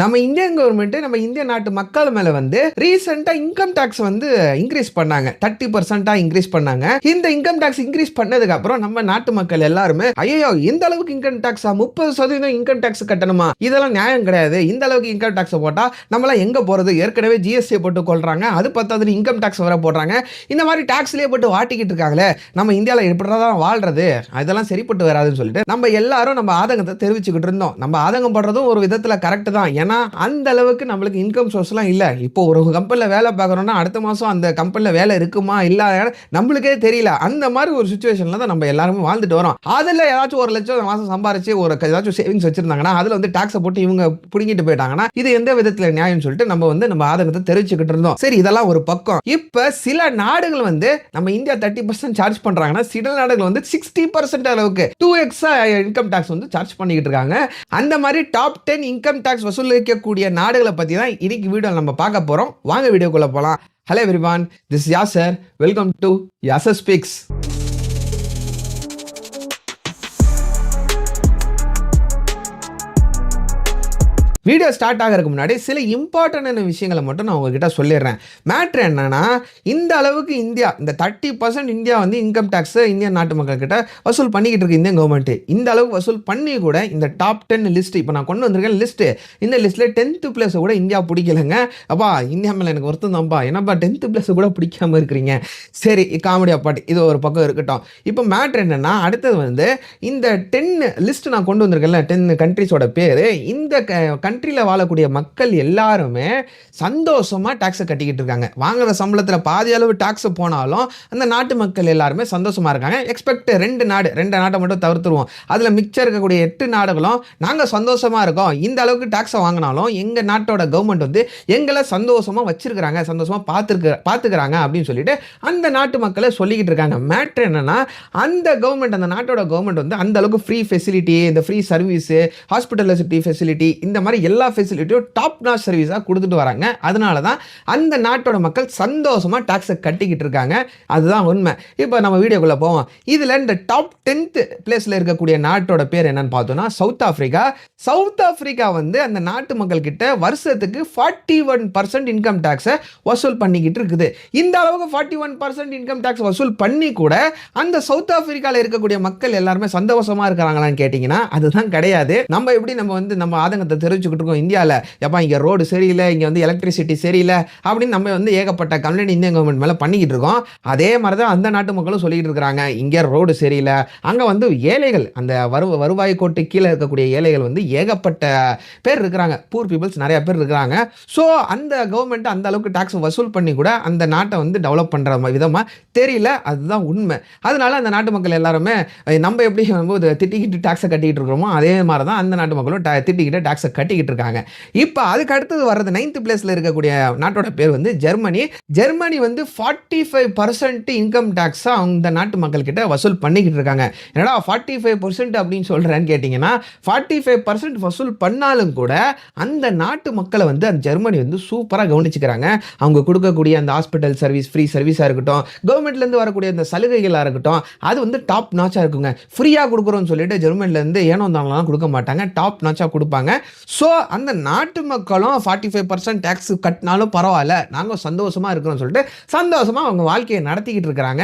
நம்ம Indian government நம்ம இந்திய நாட்டு மக்கள் மேல வந்து ரீசெண்டா இன்கம் டாக்ஸ் வந்து இன்க்ரீஸ் பண்ணாங்க. தேர்ட்டி பர்சன்டா இன்க்ரீஸ் பண்ணாங்க. இந்த இன்கம் டாக்ஸ் இன்க்ரீஸ் பண்ணதுக்கு அப்புறம் நம்ம நாட்டு மக்கள் எல்லாருமே ஐயோ இந்த அளவுக்கு இன்கம் டாக்ஸா முப்பது சதவீதம் இன்கம் டாக்ஸ் கட்டணுமா? இதெல்லாம் நியாயம் கிடையாது. இந்த அளவுக்கு இன்கம் டாக்ஸ் போட்டா நம்மளாம் எங்க போறது? ஏற்கனவே ஜிஎஸ்டி போட்டு கொள்றாங்க. அது பத்தாவது இன்கம் டாக்ஸ் வர போடுறாங்க. இந்த மாதிரி டாக்ஸ்லயே போட்டு வாட்டிக்கிட்டு இருக்காங்களே நம்ம இந்தியாவில் எப்படிதான் வாழ்றது? அதெல்லாம் சரிப்பட்டு வராதுன்னு சொல்லிட்டு நம்ம எல்லாரும் நம்ம ஆதங்கத்தை தெரிவிச்சுக்கிட்டு இருந்தோம். நம்ம ஆதங்கம் படுறதும் ஒரு விதத்துல கரெக்ட் தான். ஏன்னா அந்த அளவுக்கு நம்மளுக்கு இன்கம் சோர்ஸ்லாம் இல்லை. இப்போ ஒரு கம்பெனியில் வேலை பார்க்குறோம்னா அடுத்த மாதம் அந்த கம்பெனியில் வேலை இருக்குமா இல்லாத நம்மளுக்கே தெரியல. அந்த மாதிரி ஒரு சுச்சுவேஷனில் தான் நம்ம எல்லாருமே வாழ்ந்துட்டு வரோம். அதில் ஏதாச்சும் ஒரு லட்சம் மாதம் சம்பாரிச்சு ஒரு ஏதாச்சும் சேவிங்ஸ் வச்சிருந்தாங்கன்னா அதில் வந்து டாக்ஸை போட்டு இவங்க பிடிங்கிட்டு போயிட்டாங்கன்னா இது எந்த விதத்தில் நியாயம்னு சொல்லிட்டு நம்ம வந்து நம்ம ஆதங்கத்தை தெரிவிச்சுக்கிட்டு இருந்தோம். சரி இதெல்லாம் ஒரு பக்கம். இப்போ சில நாடுகள் வந்து நம்ம இந்தியா தேர்ட்டி பர்சன்ட் சார்ஜ் பண்ணுறாங்கன்னா சில நாடுகள் வந்து சிக்ஸ்டி பர்சன்ட் அளவுக்கு டூ எக்ஸா இன்கம் டாக்ஸ் வந்து சார்ஜ் பண்ணிக்கிட்டு இருக்காங்க. அந்த மாதிரி டாப் டென் இன்கம் டாக்ஸ் இருக்கக்கூடிய நாடுகளை பற்றி தான் இன்னைக்கு வீடியோ நம்ம பார்க்க போகிறோம் வாங்க வீடியோக்குள்ளே போகலாம் hello everyone this Yasar welcome to Yasar speaks video start ஆகிறதுக்கு முன்னாடி சில இம்பார்ட்டண்டான விஷயங்களை மட்டும் நான் உங்ககிட்ட சொல்லிடுறேன். மேட்ரு என்னன்னா இந்த அளவுக்கு இந்தியா இந்த தேர்ட்டி பர்சன்ட் இந்தியா வந்து இன்கம் டேக்ஸ் இந்திய நாட்டு மக்கள்கிட்ட வசூல் பண்ணிக்கிட்டு இருக்கு இந்தியன் கவர்மெண்ட் இந்த அளவுக்கு வசூல் பண்ணி கூட இந்த டாப் டென் லிஸ்ட் இப்போ நான் கொண்டு வந்திருக்கேன் லிஸ்ட்டு இந்த லிஸ்ட்டில் டென்த்து பிளேஸை கூட இந்தியா பிடிக்கலங்க. அப்பா இந்தியா மேலே எனக்கு வருத்தம் தான்ப்பா என்னப்பா டென்த்து பிளேஸை கூட பிடிக்காம இருக்கிறீங்க? சரி காமெடி அப்பாட்டி இது ஒரு பக்கம் இருக்கட்டும். இப்போ மேட்ரு என்னன்னா அடுத்தது வந்து இந்த டென் லிஸ்ட் நான் கொண்டு வந்திருக்கேன்ல டென் கண்ட்ரிஸோட பேர். இந்த கண்ட்ரியில் வாழக்கூடிய மக்கள் எல்லாருமே சந்தோஷமாக டேக்ஸை கட்டிக்கிட்டு இருக்காங்க. வாங்குற சம்பளத்தில் பாதி அளவு டேக்ஸ் போனாலும் அந்த நாட்டு மக்கள் எல்லாருமே சந்தோஷமாக இருக்காங்க. எக்ஸ்பெக்ட் ரெண்டு நாடு ரெண்டு நாட்டை மட்டும் தவிர்த்துருவோம். அதில் மிச்சம் இருக்கக்கூடிய எட்டு நாடுகளும் நாங்கள் சந்தோஷமாக இருக்கோம். இந்த அளவுக்கு டேக்ஸை வாங்கினாலும் எங்கள் நாட்டோட கவர்மெண்ட் வந்து எங்களை சந்தோஷமாக வச்சுருக்குறாங்க சந்தோஷமாக பார்த்துருக்க பார்த்துக்கிறாங்க அப்படின்னு சொல்லிட்டு அந்த நாட்டு மக்களை சொல்லிக்கிட்டு இருக்காங்க. மேட்ரு என்னன்னா அந்த கவர்மெண்ட் அந்த நாட்டோட கவர்மெண்ட் வந்து அந்த அளவுக்கு ஃப்ரீ ஃபெசிலிட்டி இந்த ஃப்ரீ சர்வீஸு ஹாஸ்பிட்டலிசிட்டி ஃபெசிலிட்டி இந்த மாதிரி எல்லா ஃபெசிலிட்டியும் டாப் நாட் சர்வீஸாக கொடுத்துட்டு வராங்க. அதனால தான் அந்த நாட்டோட மக்கள் சந்தோஷமாக டேக்ஸை கட்டிக்கிட்டு இருக்காங்க. அதுதான் உண்மை. இப்போ நம்ம வீடியோக்குள்ளே போவோம். இதில் இந்த டாப் டென்த்து பிளேஸில் இருக்கக்கூடிய நாட்டோட பேர் என்னன்னு பார்த்தோம்னா சவுத் ஆஃப்ரிக்கா சவுத் ஆஃப்ரிக்கா வந்து அந்த நாட்டு மக்கள் கிட்ட வருஷத்துக்கு ஃபார்ட்டி ஒன் பர்சன்ட் இன்கம் டேக்ஸை வசூல் பண்ணிக்கிட்டு இருக்குது. இந்த அளவுக்கு forty one percent income tax வசூல் பண்ணி கூட அந்த சவுத் ஆஃப்ரிக்காவில் இருக்கக்கூடிய மக்கள் எல்லாருமே சந்தோஷமாக இருக்கிறாங்களான்னு கேட்டிங்கன்னா அதுதான் கிடையாது. நம்ம எப்படி நம்ம வந்து நம்ம ஆதங்கத்தை பார்த்துக்கிட்டு இருக்கோம் இந்தியாவில் எப்பா இங்கே ரோடு சரியில்லை இங்கே வந்து எலக்ட்ரிசிட்டி சரியில்லை அப்படின்னு நம்ம வந்து ஏகப்பட்ட கம்ப்ளைண்ட் இந்திய கவர்மெண்ட் மேலே பண்ணிக்கிட்டு இருக்கோம் அதே மாதிரி தான் அந்த நாட்டு மக்களும் சொல்லிக்கிட்டு இருக்கிறாங்க. இங்கே ரோடு சரியில்லை. அங்கே வந்து ஏழைகள் அந்த வரு வருவாய் கோட்டு கீழே இருக்கக்கூடிய ஏழைகள் வந்து ஏகப்பட்ட பேர் இருக்கிறாங்க. பூர் பீப்புள்ஸ் நிறைய பேர் இருக்கிறாங்க. ஸோ அந்த கவர்மெண்ட் அந்த அளவுக்கு டாக்ஸ் வசூல் பண்ணி கூட அந்த நாட்டை வந்து டெவலப் பண்ணுற விதமாக தெரியல. அதுதான் உண்மை. அதனால அந்த நாட்டு மக்கள் எல்லாருமே நம்ம எப்படி வந்து திட்டிக்கிட்டு டாக்ஸை கட்டிக்கிட்டு இருக்கிறோமோ அதே மாதிரி தான் அந்த நாட்டு மக்களும் திட்டிக்கிட்டு டாக்ஸை கட்டிக்கிட்டு இருக்காங்க இப்போ அதுக்கு அடுத்தது வர்றது நைன்த் பிளேஸில் இருக்கக்கூடிய நாட்டோட பேர் வந்து ஜெர்மனி. ஜெர்மனி வந்து ஃபார்ட்டி ஃபைவ் பர்சன்ட் இன்கம் டேக்ஸாக அந்த நாட்டு மக்கள் கிட்ட வசூல் பண்ணிக்கிட்டு இருக்காங்க என்னடா ஃபார்ட்டி ஃபைவ் பர்சன்ட் அப்படின்னு சொல்கிறேன்னு கேட்டிங்கன்னா ஃபார்ட்டி ஃபைவ் பர்சன்ட் வசூல் பண்ணாலும் கூட அந்த நாட்டு மக்களை வந்து அந்த ஜெர்மனி வந்து சூப்பராக கவனிச்சுக்கிறாங்க. அவங்க கொடுக்கக்கூடிய அந்த ஹாஸ்பிட்டல் சர்வீஸ் ஃப்ரீ சர்வீஸாக இருக்கட்டும் கவர்மெண்ட்லேருந்து வரக்கூடிய அந்த சலுகைகளாக இருக்கட்டும் அது வந்து டாப் நாச்சாக இருக்குங்க. ஃப்ரீயாக கொடுக்குறோம்னு சொல்லிட்டு ஜெர்மனிலேருந்து ஏனோ தாங்கலாம் கொடுக்க மாட்டாங்க. டாப் நாச்சாக கொடுப்பாங்க. ஸோ அந்த நாட்டு மக்களும் ஃபார்ட்டி ஃபைவ் பர்சன்ட் டேக்ஸ் கட்டினாலும் பரவாயில்ல. நாங்கள் சந்தோஷமாக இருக்கிறோம்னு சொல்லிட்டு சந்தோஷமாக அவங்க வாழ்க்கையை நடத்திக்கிட்டு இருக்கிறாங்க.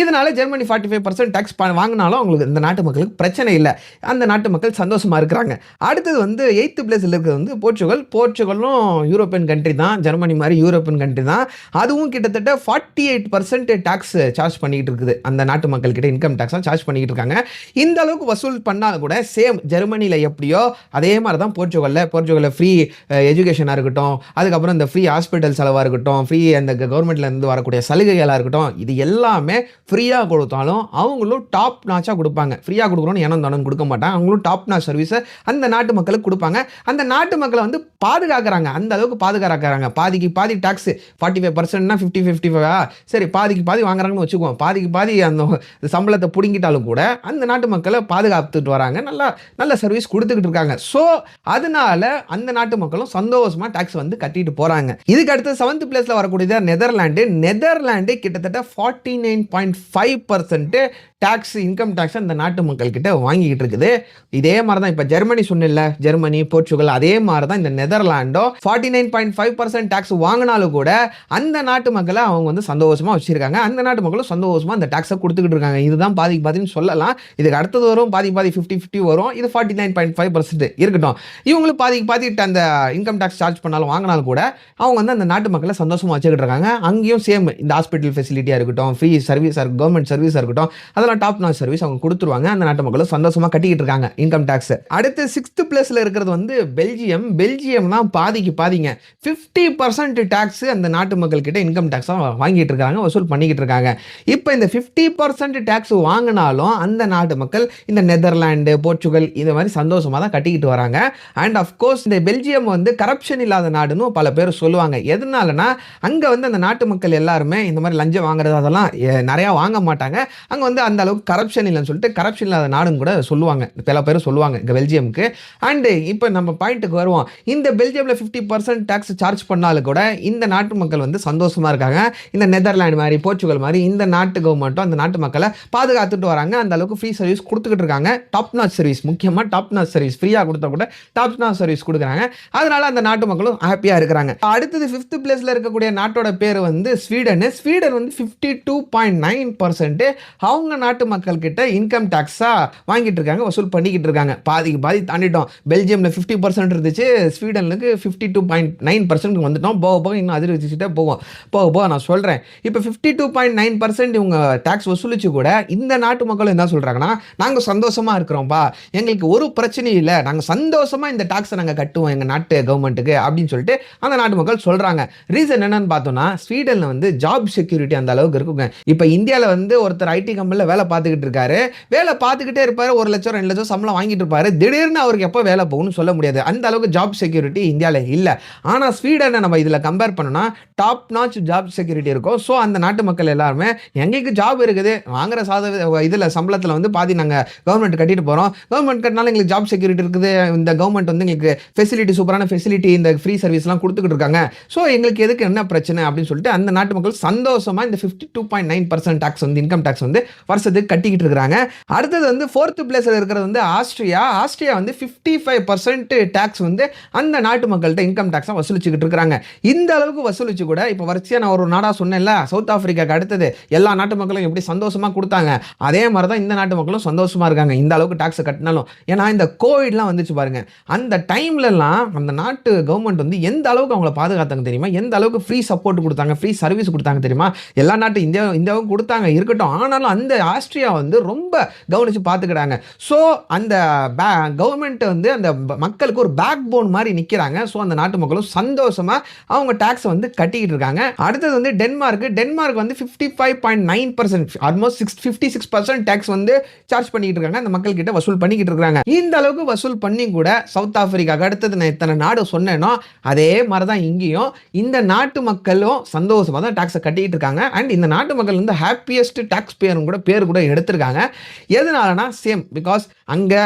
இதனால Germany forty five percent tax வாங்கினாலும் அவங்களுக்கு இந்த நாட்டு மக்களுக்கு பிரச்சனை இல்லை. அந்த நாட்டு மக்கள் சந்தோஷமாக இருக்கிறாங்க. அடுத்தது வந்து எயித்து பிளேஸில் இருக்கிறது வந்து போர்ச்சுகல். போர்ச்சுகலும் யூரோப்பியன் கண்ட்ரி தான். ஜெர்மனி மாதிரி யூரோப்பியன் கண்ட்ரி தான். அதுவும் கிட்டத்தட்ட forty eight percent tax charge பண்ணிக்கிட்டு இருக்குது. அந்த நாட்டு மக்கள் கிட்ட இன்கம் டேக்ஸாக சார்ஜ் பண்ணிக்கிட்டு இருக்காங்க. இந்த அளவுக்கு வசூல் பண்ணால் கூட சேம் ஜெர்மனியில் எப்படியோ அதே மாதிரி தான் போர்ச்சுகலில் போர்ச்சுகலில் ஃப்ரீ எஜுகேஷனாக இருக்கட்டும் அதுக்கப்புறம் இந்த ஃப்ரீ ஹாஸ்பிட்டல் செலவாக இருக்கட்டும் ஃப்ரீ அந்த கவர்மெண்ட்லேருந்து வரக்கூடிய சலுகைகளாக இருக்கட்டும் இது எல்லாமே ஃப்ரீயாக கொடுத்தாலும் அவங்களும் டாப் நாச்சாக கொடுப்பாங்க. ஃப்ரீயாக கொடுக்குறோன்னு ஏனோ தானும் கொடுக்க மாட்டாங்க. அவங்களும் டாப் நாச் சர்வீஸை அந்த நாட்டு மக்களுக்கு கொடுப்பாங்க. அந்த நாட்டு மக்களை வந்து பாதுகாக்கிறாங்க. அந்த அளவுக்கு பாதுகாக்கிறாங்க. பாதிக்கு பாதி டாக்ஸ் ஃபார்ட்டி ஃபைவ் பர்சன்ட்னா ஃபிஃப்டி ஃபிஃப்டி ஃபைவா சரி பாதிக்கு பாதி வாங்குறாங்கன்னு வச்சுக்குவோம். பாதிக்கு பாதி அந்த சம்பளத்தை பிடுங்கிட்டாலும் கூட அந்த நாட்டு மக்களை பாதுகாத்துட்டு வராங்க. நல்லா நல்ல சர்வீஸ் கொடுத்துக்கிட்டு இருக்காங்க. ஸோ அதனால இந்தியாவில் அந்த நாட்டு மக்களும் சந்தோஷமா டாக்ஸ் வந்து கட்டிட்டு போகிறாங்க இதுக்கு அடுத்து செவன்த் பிளேஸில் வரக்கூடியது நெதர்லாண்டு. நெதர்லாண்டு கிட்டத்தட்ட forty nine point five percent tax income tax அந்த நாட்டு மக்கள் கிட்ட வாங்கிக்கிட்டு இருக்குது. இதே மாதிரி தான் இப்போ ஜெர்மனி சொன்னில்ல ஜெர்மனி போர்ச்சுகல் அதே மாதிரி தான் இந்த நெதர்லாண்டோ forty nine point five percent tax வாங்கினாலும் கூட அந்த நாட்டு மக்களை அவங்க வந்து சந்தோஷமாக வச்சுருக்காங்க. அந்த நாட்டு மக்களும் சந்தோஷமாக அந்த டேக்ஸை கொடுத்துக்கிட்டு இருக்காங்க. இதுதான் பாதிக்கு பாதின்னு சொல்லலாம். இதுக்கு அடுத்தது வரும் பாதி பாதி ஃபிஃப்டி ஃபிஃப்டி வரும். இது forty nine point five percent இருக்கட்டும். இவங்களும் பாதிக்கு பாதி அந்த இன்கம் டேக்ஸ் சார்ஜ் பண்ணாலும் வாங்கினாலும் கூட அவங்க வந்து அந்த நாட்டு மக்களை சந்தோஷமாக வச்சுக்கிட்டு இருக்காங்க. அங்கேயும் சேம் இந்த ஹாஸ்பிட்டல் ஃபெசிலிட்டியாக இருக்கட்டும் ஃப்ரீ சர்வீஸாக இருக்கும் கவர்மெண்ட் சர்வீஸாக இருக்கட்டும் அதெல்லாம் டாப் நாட் சர்வீஸ் அவங்க கொடுத்துருவாங்க. அந்த நாட்டு மக்களும் சந்தோஷமாக கட்டிக்கிட்டு இருக்காங்க இன்கம் டேக்ஸ் அடுத்து சிக்ஸ்த் பிளேஸ்ல இருக்கிறது வந்து பெல்ஜியம். பெல்ஜியம் தான் பாதிக்கு பாதிங்க. ஃபிஃப்டி பர்சன்ட் டேக்ஸ் அந்த நாட்டு மக்கள்கிட்ட இன்கம் டேக்ஸ் வாங்கிட்டு இருக்காங்க வசூல் பண்ணிக்கிட்டு இருக்காங்க. இப்போ இந்த ஃபிஃப்டி பர்சன்ட் டேக்ஸ் வாங்கினாலும் அந்த நாட்டு மக்கள் இந்த நெதர்லாண்டு போர்ச்சுகல் இது மாதிரி சந்தோஷமாக தான் கட்டிக்கிட்டு வராங்க. அண்ட் ஆஃப் அஃப்கோர்ஸ் இந்த பெல்ஜியம் வந்து கரப்ஷன் இல்லாத நாடுன்னு பல பேர் சொல்லுவாங்க. எதனாலனா அங்கே வந்து அந்த நாட்டு மக்கள் எல்லாருமே இந்த மாதிரி லஞ்சம் வாங்குறது அதெல்லாம் நிறையா வாங்க மாட்டாங்க. அங்கே வந்து அந்த அளவுக்கு கரப்ஷன் இல்லைன்னு சொல்லிட்டு கரப்ஷன் இல்லாத நாடுன்னு கூட சொல்லுவாங்க. பல பேர் சொல்லுவாங்க இங்கே பெல்ஜியமுக்கு. அண்டு இப்போ நம்ம பாயிண்ட்டுக்கு வருவோம். இந்த பெல்ஜியமில் ஃபிஃப்டி பர்சன்ட் டேக்ஸ் சார்ஜ் பண்ணாலும் கூட இந்த நாட்டு மக்கள் வந்து சந்தோஷமா இருக்காங்க. இந்த நெதர்லாந்து மாதிரி போர்ச்சுகல் மாதிரி இந்த நாட்டு கவர்மெண்ட்டும் அந்த நாட்டு மக்களை பாதுகாத்துட்டு வராங்க. அந்த அளவுக்கு ஃப்ரீ சர்வீஸ் கொடுத்துக்கிட்டு இருக்காங்க. டாப் நாட் சர்வீஸ் முக்கியமாக டாப் நாட் சர்வீஸ் ஃப்ரீயாக கொடுத்தா கூட டாப் நாட் சர்வீஸ் கொடுக்குறாங்க. அதனால அந்த நாட்டு மக்களும் ஹாப்பியாக இருக்கிறாங்க. அடுத்தது ஃபிஃப்த் பிளேஸில் இருக்கக்கூடிய நாட்டோட பேர் வந்து ஸ்வீடன். ஸ்வீடன் வந்து fifty two point nine percent அவங்க நாட்டு மக்கள் கிட்ட இன்கம் டேக்ஸாக வாங்கிட்டு இருக்காங்க வசூல் பண்ணிக்கிட்டு இருக்காங்க. பாதிக்கு பாதி தாண்டிட்டோம். பெல்ஜியமில் ஃபிஃப்டி பர்சன்ட் இருந்துச்சு ஸ்வீடனுக்கு fifty two point nine percent வந்துட்டோம். போக போக இன்னும் அதிர்வச்சிட்டே போவோம். போக போக நான் சொல்கிறேன் இப்போ fifty two point nine percent இவங்க டேக்ஸ் வசூலிச்சு கூட இந்த நாட்டு மக்களும் என்ன சொல்கிறாங்கன்னா நாங்கள் சந்தோஷமாக இருக்கிறோம்ப்பா எங்களுக்கு ஒரு பிரச்சனையும் இல்லை. நாங்கள் சந்தோஷமாக இந்த டாக்ஸ் நாங்கள் கட்டுவோம் எங்கள் நாட்டு கவர்மெண்ட்டுக்கு அப்படின்னு சொல்லிட்டு அந்த நாட்டு மக்கள் சொல்கிறாங்க ரீசன் என்னன்னு பார்த்தோம்னா ஸ்வீடனில் வந்து ஜாப் செக்யூரிட்டி அந்த அளவுக்கு இருக்குங்க. இப்போ இந்தியாவில் வந்து ஒருத்தர் ஐடி கம்பெனியில் வேலை பார்த்துக்கிட்டு இருக்காரு. வேலை பார்த்துக்கிட்டே இருப்பார். ஒரு லட்சம் ரெண்டு லட்சம் சம்பளம் வாங்கிட்டு இருப்பாரு. திடீர்னு அவருக்கு எப்போ வேலை போகும்னு சொல்ல முடியாது. அந்த அளவுக்கு ஜாப் செக்யூரிட்டி இந்தியாவில் இல்லை. ஆனால் ஸ்வீடனை நம்ம இதில் கம்பேர் பண்ணோம்னா டாப் நாச் ஜாப் செக்யூரிட்டி இருக்கும். ஸோ அந்த நாட்டு மக்கள் எல்லாருமே எங்களுக்கு ஜாப் இருக்குது. வாங்குற சாத இதில் சம்பளத்தில் வந்து பாதி நாங்கள் கவர்மெண்ட் கட்டிட்டு போகிறோம் கவர்மெண்ட் கட்டினாலும் எங்களுக்கு ஜாப் செக்யூரிட்டி இருக்குது. இந்த கவர்மெண்ட் வந்து எங்களுக்கு ஃபெசிலிட்டி சூப்பரான ஃபெசிலிட்டி இந்த ஃப்ரீ சர்வீஸ்லாம் கொடுத்துக்கிட்டு இருக்காங்க. ஸோ எங்களுக்கு எதுக்கு என்ன பிரச்சனை அப்படின்னு சொல்லிட்டு அந்த நாட்டு மக்கள் சந்தோஷமாக இந்த fifty two point nine percent tax வந்து இன்கம் டேக்ஸ் வந்து வருஷத்துக்கு கட்டிக்கிட்டு இருக்கிறாங்க. அடுத்தது வந்து ஃபோர்த்து பிளேஸில் இருக்கிறது வந்து ஆஸ்திரியா ஆஸ்திரியா வந்து ஃபிஃப்டி ஃபைவ் பர்சன்ட் டேக்ஸ் வந்து அந்த நாட்டு மக்கள்கிட்ட இன்கம் டேக்ஸாக வசூலிச்சுக்கிட்டு இருக்கிறாங்க. இந்த அளவுக்கு வசூலிச்சு கூட இப்போ வரிசையாக நான் ஒரு நாடாக சொன்னேன்ல சவுத் ஆஃப்ரிக்காவுக்கு அடுத்தது எல்லா நாட்டு மக்களும் எப்படி சந்தோஷமாக கொடுத்தாங்க? அதே மாதிரி தான் இந்த நாட்டு மக்களும் சந்தோஷமாக இருக்காங்க இந்த அளவுக்கு டேக்ஸை கட்டினாலும். ஏன்னா இந்த கோவிட்லாம் வந்துச்சு பாருங்க. அந்த டைம்லலாம் அந்த நாட்டு கவர்மெண்ட் வந்து எந்த அளவுக்கு அவங்கள பாதுகாத்தாங்க தெரியுமா? எந்த அளவுக்கு ஃப்ரீ சப்போர்ட் கொடுத்தாங்க ஃப்ரீ சர்வீஸ் கொடுத்தாங்க தெரியுமா? எல்லா நாட்டு இந்தியா இந்தியாவும் கொடுத்தாங்க. இருக்கட்டும். ஆனாலும் அந்த ஆஸ்திரியா வந்து ரொம்ப கவனித்து பார்த்துக்கிறாங்க ஸோ அந்த பே கவர்மெண்ட் வந்து அந்த மக்களுக்கு ஒரு பேக் போன் மாதிரி நிற்கிறாங்க ஸோ அந்த நாட்டு மக்களும் சந்தோஷமாக அவங்க டேக்ஸை வந்து கட்டிக்கிட்டு இருக்காங்க. அடுத்தது வந்து டென்மார்க். டென்மார்க் வந்து fifty five point nine percent almost six fifty six percent tax வந்து சார்ஜ் பண்ணிக்கிட்டு இருக்காங்க. அந்த மக்கள் கிட்ட வசூல் பண்ணிக்கிட்டு இருக்காங்க. இந்த அளவுக்கு வசூல் பண்ணி கூட சவுத் ஆப்பிரிக்காவுக்கு அடுத்தது நான் இத்தனை நாடு சொன்னேனோ அதே மாதிரி தான் இங்கேயும். இந்த நாட்டு மக்களும் சந்தோஷமாக தான் டேக்ஸை கட்டிக்கிட்டு இருக்காங்க. அண்ட் இந்த நாட்டு மக்கள் வந்து ஹாப்பியஸ்ட் டேக்ஸ் பேரும் கூட பேர் கூட எடுத்திருக்காங்க. எதனாலனா சேம் பிகாஸ் அங்கே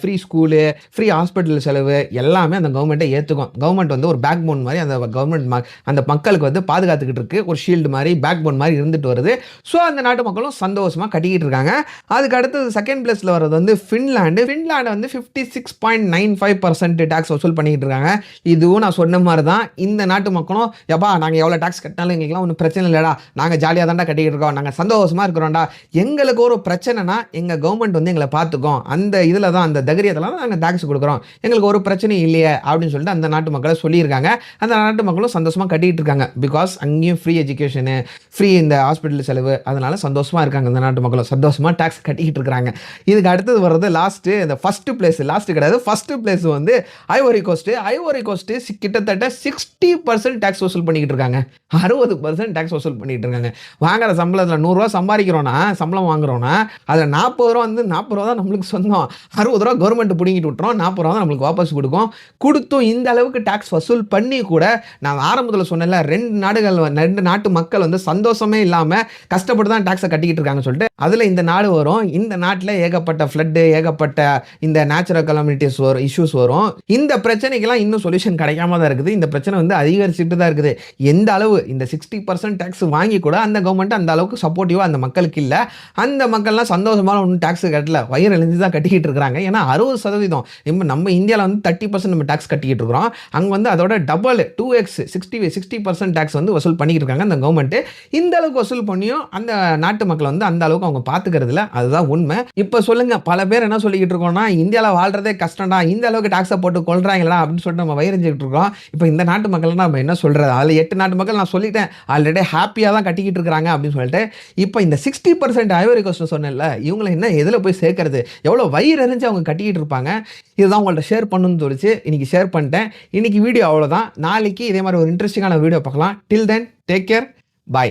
ஃப்ரீ ஸ்கூலு ஃப்ரீ ஹாஸ்பிட்டல் செலவு எல்லாமே அந்த கவர்மெண்ட்டை ஏற்றுக்கும் கவர்மெண்ட் வந்து ஒரு பேக் போன் மாதிரி அந்த கவர்மெண்ட் அந்த மக்களுக்கு வந்து பாதுகாத்துக்கிட்டு இருக்கு. ஒரு ஷீல்டு மாதிரி பேக் போன் மாதிரி இருந்துட்டு வருது. ஸோ அந்த நாட்டு மக்களும் சந்தோஷமாக கட்டிக்கிட்டு இருக்காங்க. அதுக்கு அடுத்தது செகண்ட் பிளேஸில் வர்றது வந்து ஃபின்லாண்டு ஃபின்லாண்டு வந்து fifty six point nine five percent tax வசூல் பண்ணிக்கிட்டு இருக்காங்க. இதுவும் நான் சொன்ன மாதிரி தான் இந்த நாட்டு மக்களும் எப்பா நாங்கள் எவ்வளோ டேக்ஸ் கட்டினாலும் எங்களுக்குலாம் ஒன்றும் பிரச்சனை இல்லைடா. நாங்கள் ஜாலியாக தான்டா கட்டிக்கிட்டு இருக்கோம். நாங்கள் சந்தோஷமாக இருக்கிறோம்டா. எங்களுக்கு ஒரு பிரச்சனைனா எங்கள் கவர்மெண்ட் வந்து எங்களை பார்த்துக்கோம். அந்த இதில் தான் அந்த தைரியத்தில் தான் நாங்கள் டேக்ஸ் கொடுக்குறோம். எங்களுக்கு ஒரு பிரச்சனையும் இல்லையே அப்படின்னு சொல்லிட்டு அந்த நாட்டு மக்களை சொல்லியிருக்காங்க. அந்த நாட்டு மக்களும் சந்தோஷமாக கட்டிக்கிட்டு இருக்காங்க. பிகாஸ் அங்கேயும் ஃப்ரீ எஜுகேஷனு ஃப்ரீ இந்த ஹாஸ்பிட்டல் செலவு அதனால் சந்தோஷமாக இருக்காங்க இந்த நாட்டு மக்களும். சந்தோஷமாக டேக்ஸ் கட்டிக்கிட்டு இருக்காங்க இதுக்கு அடுத்தது வர்றது லாஸ்ட்டு இந்த ஃபஸ்ட்டு பிளேஸ் லாஸ்ட்டு கிடையாது. ஃபஸ்ட்டு பிளேஸ் வந்து ஐவோரி கோஸ்ட்டு ஐவரி கோஸ்ட்டு கிட்டத்தட்ட சிக்ஸ்டி பர்சன்ட் டேக்ஸ் வசூல் பண்ணிக்கிட்டு இருக்காங்க. அறுபது பர்சன்ட் டேக்ஸ் வசூல் பண்ணிகிட்டு இருக்காங்க. வாங்குற சம்பளத்தில் நூறுரூவா சம்பாதிக்கிறோன்னா சம்பளம் வாங்குறோன்னா அதில் நாற்பது ரூபா வந்து நாற்பது ரூபா தான் நம்மளுக்கு சொந்தம். அறுபது ரூபா கவர்மெண்ட் பிடிங்கிட்டு விட்டுறோம் நாற்பது ரூபா தான் நம்மளுக்கு வாபஸ் கொடுக்கும். கொடுத்தும் இந்த அளவுக்கு டேக்ஸ் வசூல் பண்ணி கூட நான் ஆரம்பத்தில் சொன்னேன்ல ரெண்டு நாடுகள் ரெண்டு நாட்டு மக்கள் வந்து சந்தோஷமே இல்லாமல் கஷ்டப்பட்டு தான் டேக்ஸை கட்டிக்கிட்டு இருக்காங்கன்னு சொல்லிட்டு அதில் இந்த நாடு வரும். இந்த நாட்டில் ஏகப்பட்ட ஃப்ளட்டு ஏகப்பட்ட இந்த நேச்சுரல் கலாமிட்டிஸ் வரும் இஷ்யூஸ் வரும். இருந்தாலும் இந்த பிரச்சனைக்கெல்லாம் இன்னும் சொல்யூஷன் கிடைக்காம தான் இருக்குது. இந்த பிரச்சனை வந்து அதிகரிச்சுட்டு தான் இருக்குது. எந்த அளவு இந்த சிக்ஸ்டி பர்சன்ட் டேக்ஸ் வாங்கி கூட அந்த கவர்மெண்ட் அந்த அளவுக்கு சப்போர்ட்டிவாக அந்த மக்களுக்கு இல்லை. அந்த மக்கள்லாம் சந்தோஷமான ஒன்றும் டேக்ஸ் கட்டல. வயிறு எழுந்து தான் கட்டிக்கிட்டு இருக்கிறாங்க. ஏன்னா அறுபது சதவீதம். இப்போ நம்ம இந்தியாவில் வந்து தேர்ட்டி பர்சன்ட் நம்ம டேக்ஸ் கட்டிக்கிட்டு இருக்கிறோம். அங்கே வந்து அதோட double two x sixty sixty percent tax வந்து வசூல் பண்ணிக்கிட்டு இருக்காங்க அந்த கவர்மெண்ட்டு இந்த அளவுக்கு வசூல் பண்ணியும் அந்த நாட்டு மக்களை வந்து அந்த அளவுக்கு அவங்க பார்த்துக்கிறதுல அதுதான் உண்மை. இப்போ சொல்லுங்க. பல பேர் என்ன சொல்லிக்கிட்டு இருக்கோம்னா இந்தியாவில் வாழ்றதே கஷ்டம்டா. இந்த அளவுக்கு டேக்ஸை போட்டு கொள்றாங்களா அப்படின்னு சொல்லிட்டு நம்ம வயிறஞ்சிக்கிட்டு இருக்கோம். இப்போ இந்த நாட்டு மக்கள் நம்ம என்ன சொல்கிறது அதில் எட்டு நாட்டு மக்கள் நான் சொல்லிட்டேன். ஆல்ரெடி ஹாப்பியாக தான் கட்டிக்கிட்டு இருக்காங்க அப்படின்னு சொல்லிட்டு. இப்போ இந்த சிக்ஸ்டி பர்சன்ட் ஐவரி கோஸ்ட் சொன்னேன்ல இவங்களை என்ன எதில் போய் சேர்க்கறது? எவ்வளோ வயிறு எறிஞ்சு அவங்க கட்டிக்கிட்டு இருப்பாங்க? இதுதான் உங்கள்கிட்ட ஷேர் பண்ணணும்னு தோணுச்சு. இன்னைக்கு ஷேர் பண்ணிட்டேன். இன்னைக்கு வீடியோ அவ்வளோதான் நாளைக்கு இதே மாதிரி ஒரு இன்ட்ரெஸ்டிங்கான வீடியோ பார்க்கலாம். Till then take care bye